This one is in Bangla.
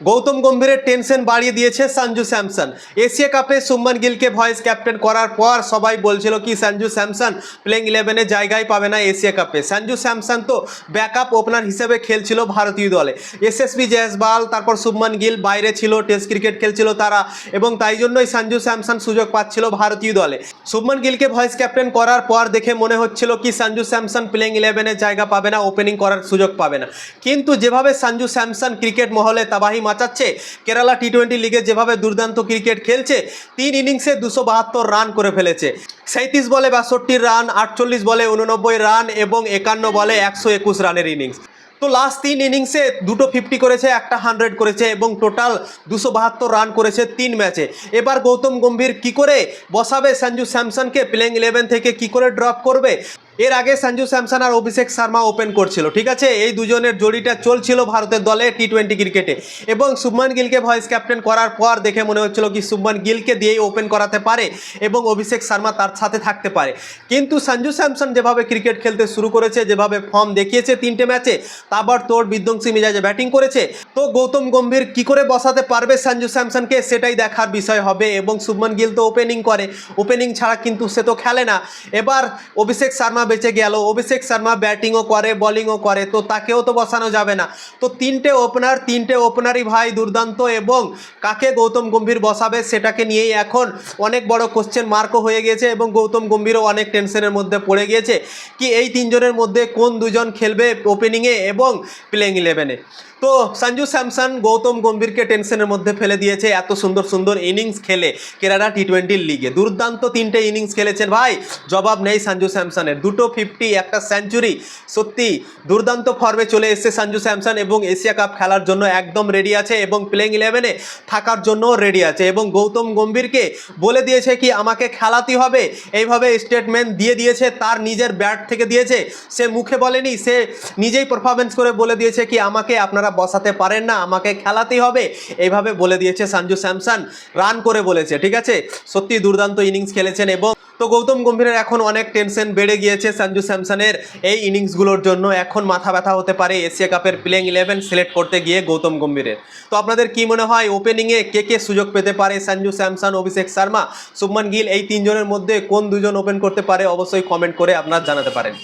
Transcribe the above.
গৌতম গম্ভীরের টেনশন বাড়িয়ে দিয়েছে সঞ্জু স্যামসন। এশিয়া কাপে সুমন গিলকে ভয়েস ক্যাপ্টেন করার পর সবাই বলছিল কি, সঞ্জু স্যামসন প্লেইং ইলেভেনে জায়গায় পাবে না এশিয়া কাপে। সঞ্জু স্যামসন তো ব্যাকআপ ওপেনার হিসেবে খেলছিল ভারতীয় দলে। এসএসবি জয়সবাল তারপর শুভমান গিল বাইরে ছিল টেস্ট ক্রিকেট খেলছিল তারা এবং তাই জন্যই সঞ্জু স্যামসন সুযোগ পাচ্ছিল ভারতীয় দলে। শুভমান গিলকে ভয়েস ক্যাপ্টেন করার পর দেখে মনে হচ্ছিল কি, সঞ্জু স্যামসন প্লেইং ইলেভেনে জায়গা পাবে না ওপেনিং করার সুযোগ পাবে না। কিন্তু যেভাবে সঞ্জু স্যামসন ক্রিকেট মহলে তাবাহি মাচাচ্ছে। কেরালা টি টোয়েন্টি লিগে যেভাবে দুর্দান্ত ক্রিকেট খেলছে, তিন ইনিংসে দুশো বাহাত্তর রান করে ফেলেছে। সাঁত্রিশ বলে বাষট্টি রান আটচল্লিশ বলে উননব্বই রান এবং একান্ন বলে একশো একুশ রানের ইনিংস তো লাস্ট তিন ইনিংসে দুটো ফিফটি করেছে, একটা হান্ড্রেড করেছে এবং টোটাল দুশো বাহাত্তর রান করেছে তিন ম্যাচে এবার গৌতম গম্ভীর কি করে বসাবে? সঞ্জু স্যামসনকে প্লেইং ইলেভেন থেকে কি করে ড্রপ করবে? এর আগে সঞ্জু স্যামসন আর অভিষেক শর্মা ওপেন করছিল, ঠিক আছে? এই দুজনের জড়িটা চলছিল ভারতের দলে টি টোয়েন্টি ক্রিকেটে এবং শুভমান গিলকে ভয়েস ক্যাপ্টেন করার পর দেখে মনে হচ্ছিল কি শুভমান গিলকে দিয়েই ওপেন করাতে পারে এবং অভিষেক শর্মা তার সাথে থাকতে পারে। কিন্তু সঞ্জু স্যামসন যেভাবে ক্রিকেট খেলতে শুরু করেছে, যেভাবে ফর্ম দেখিয়েছে তিনটে ম্যাচে তারপর তোর বিধ্বংসী মিজাজে ব্যাটিং করেছে। তো গৌতম গম্ভীর কি করে বসাতে পারবে সঞ্জু স্যামসনকে সেটাই দেখার বিষয় হবে এবং শুভমান গিল তো ওপেনিং করে। ওপেনিং ছাড়া কিন্তু সে তো খেলে না। এবার অভিষেক শর্মা বেঁচে গেল। অভিষেক শর্মা ব্যাটিংও করে বলিংও করে। তো তাকেও তো বসানো যাবে না। তো তিনটে ওপেনার তিনটে ওপেনারই ভাই দুর্দান্ত এবং কাকে গৌতম গম্ভীর বসাবে সেটাকে নিয়েই এখন অনেক বড় কোশ্চেন মার্কও হয়ে গিয়েছে এবং গৌতম গম্ভীরও অনেক টেনশনের মধ্যে পড়ে গিয়েছে কি এই তিনজনের মধ্যে কোন দুজন খেলবে ওপেনিংয়ে এবং প্লেইং ইলেভেনে তো সঞ্জু স্যামসন গৌতম গম্ভীরকে টেনশনের মধ্যে ফেলে দিয়েছে এত সুন্দর সুন্দর ইনিংস খেলে কেরালা টি টোয়েন্টির লিগে দুর্দান্ত তিনটে ইনিংস খেলেছেন ভাই, জবাব নেই সঞ্জু স্যামসনের। দুটো ফিফটি একটা সেঞ্চুরি সত্যি দুর্দান্ত ফর্মে চলে এসেছে সঞ্জু স্যামসন এবং এশিয়া কাপ খেলার জন্য একদম রেডি আছে এবং প্লেইং ইলেভেনে থাকার জন্যও রেডি আছে এবং গৌতম গম্ভীরকে বলে দিয়েছে কি, আমাকে খেলাতে হবে। এইভাবে স্টেটমেন্ট দিয়ে দিয়েছে, তার নিজের ব্যাট থেকে দিয়েছে। সে মুখে বলেনি, সে নিজেই পারফরমেন্স করে বলে দিয়েছে কি, আমাকে আপনারা বসাতে পারেন না, আমাকে খেলাতেই হবে। এইভাবে বলে দিয়েছে সঞ্জু স্যামসন রান করে বলেছে, ঠিক আছে? সত্যি দুর্দান্ত ইনিংস খেলেছেন এবং তো গৌতম গম্ভীরের এখন অনেক টেনশন বেড়ে গিয়েছে। সঞ্জু স্যামসনের এই ইনিংসগুলোর জন্য। এখন মাথা ব্যথা হতে পারে এশিয়া কাপের প্লেয়িং ইলেভেন সিলেক্ট করতে গিয়ে গৌতম গম্ভীরের। তো আপনাদের কি মনে হয় ওপেনিংয়ে কে কে সুযোগ পেতে পারে সঞ্জু স্যামসন, অভিষেক শর্মা, শুভমান গিল, এই তিনজনের মধ্যে কোন দুজন ওপেন করতে পারে? অবশ্যই কমেন্ট করে আপনারা জানাতে পারেন।